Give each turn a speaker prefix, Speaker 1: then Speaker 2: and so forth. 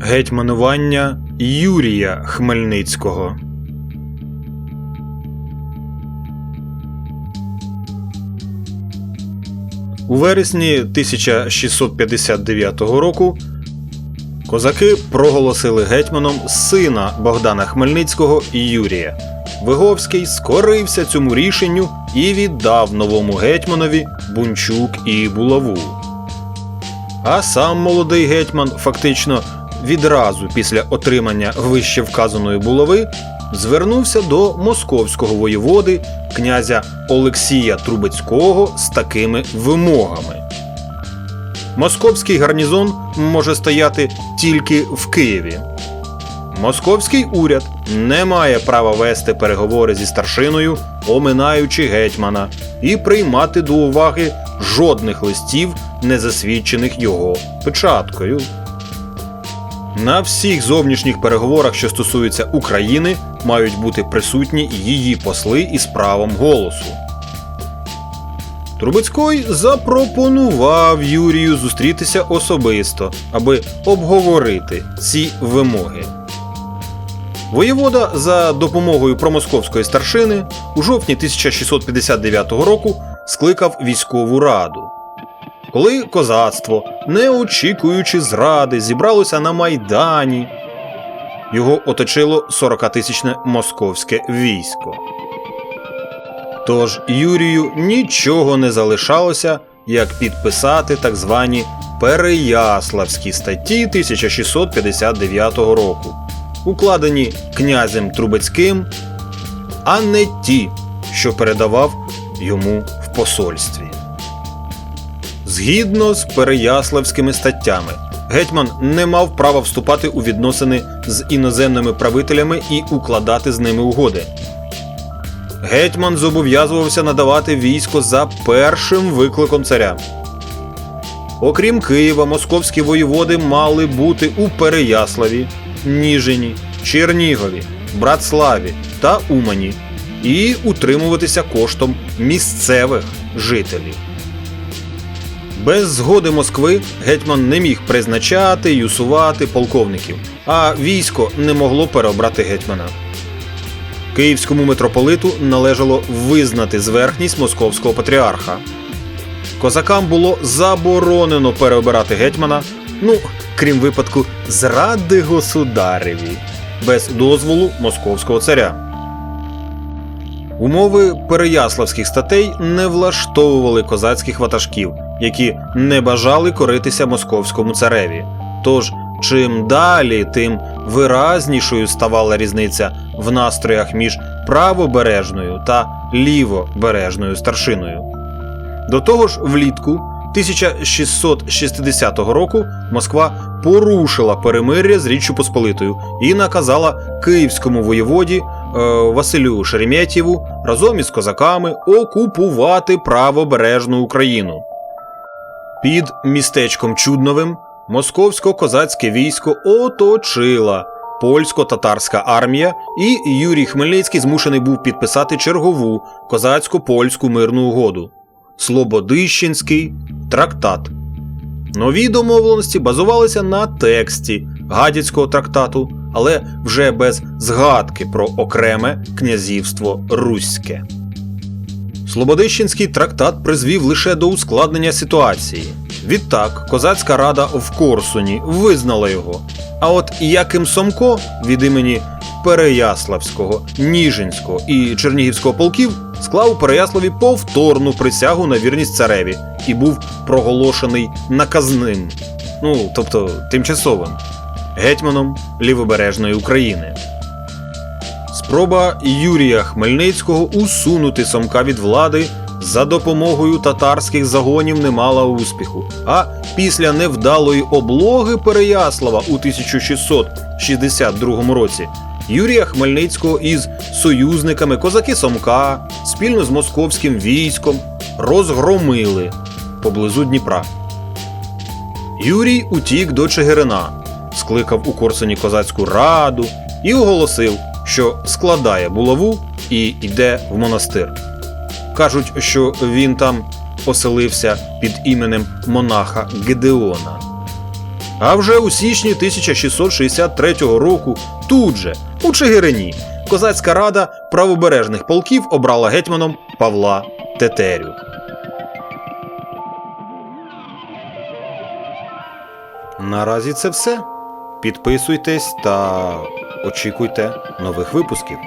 Speaker 1: Гетьманування Юрія Хмельницького. У вересні 1659 року козаки проголосили гетьманом сина Богдана Хмельницького Юрія. Виговський скорився цьому рішенню і віддав новому гетьманові Бунчук і Булаву. А сам молодий гетьман фактично відразу після отримання вище вказаної булави звернувся до московського воєводи князя Олексія Трубецького з такими вимогами. Московський гарнізон може стояти тільки в Києві. Московський уряд не має права вести переговори зі старшиною, оминаючи гетьмана, і приймати до уваги жодних листів, не засвідчених його печаткою. На всіх зовнішніх переговорах, що стосуються України, мають бути присутні її посли із правом голосу. Трубецький запропонував Юрію зустрітися особисто, аби обговорити ці вимоги. Воєвода за допомогою промосковської старшини у жовтні 1659 року скликав військову раду. Коли козацтво, не очікуючи зради, зібралося на Майдані, його оточило 40-тисячне московське військо. Тож Юрію нічого не залишалося, як підписати так звані Переяславські статті 1659 року, укладені князем Трубецьким, а не ті, що передавав йому в посольстві. Згідно з Переяславськими статтями, гетьман не мав права вступати у відносини з іноземними правителями і укладати з ними угоди. Гетьман зобов'язувався надавати військо за першим викликом царя. Окрім Києва, московські воєводи мали бути у Переяславі, Ніжині, Чернігові, Братславі та Умані і утримуватися коштом місцевих жителів. Без згоди Москви гетьман не міг призначати й усувати полковників, а військо не могло переобрати гетьмана. Київському митрополиту належало визнати зверхність московського патріарха. Козакам було заборонено переобирати гетьмана, ну, крім випадку зради государеві, без дозволу московського царя. Умови переяславських статей не влаштовували козацьких ватажків, які не бажали коритися московському цареві. Тож, чим далі, тим виразнішою ставала різниця в настроях між правобережною та лівобережною старшиною. До того ж, влітку 1660 року Москва порушила перемир'я з Річчю Посполитою і наказала київському воєводі е, Василю Шереметьєву разом із козаками окупувати правобережну Україну. Під містечком Чудновим московсько-козацьке військо оточила польсько-татарська армія, і Юрій Хмельницький змушений був підписати чергову козацько-польську мирну угоду Слободищенський трактат. Нові домовленості базувалися на тексті гадяцького трактату, але вже без згадки про окреме князівство Руське. Слободищенський трактат призвів лише до ускладнення ситуації. Відтак, козацька рада в Корсуні визнала його. А от Яким Сомко від імені Переяславського, Ніжинського і Чернігівського полків склав у Переяславі повторну присягу на вірність цареві і був проголошений наказним, ну тобто тимчасовим, гетьманом лівобережної України. Спроба Юрія Хмельницького усунути Сомка від влади за допомогою татарських загонів не мала успіху. А після невдалої облоги Переяслава у 1662 році Юрія Хмельницького із союзниками козаки Сомка спільно з московським військом розгромили поблизу Дніпра. Юрій утік до Чигирина, скликав у Корсуні козацьку раду і оголосив, що складає булаву і йде в монастир. Кажуть, що він там оселився під іменем монаха Гедеона. А вже у січні 1663 року, тут же, у Чигирині, козацька рада правобережних полків обрала гетьманом Павла Тетерю. Наразі це все. Підписуйтесь та очікуйте нових випусків.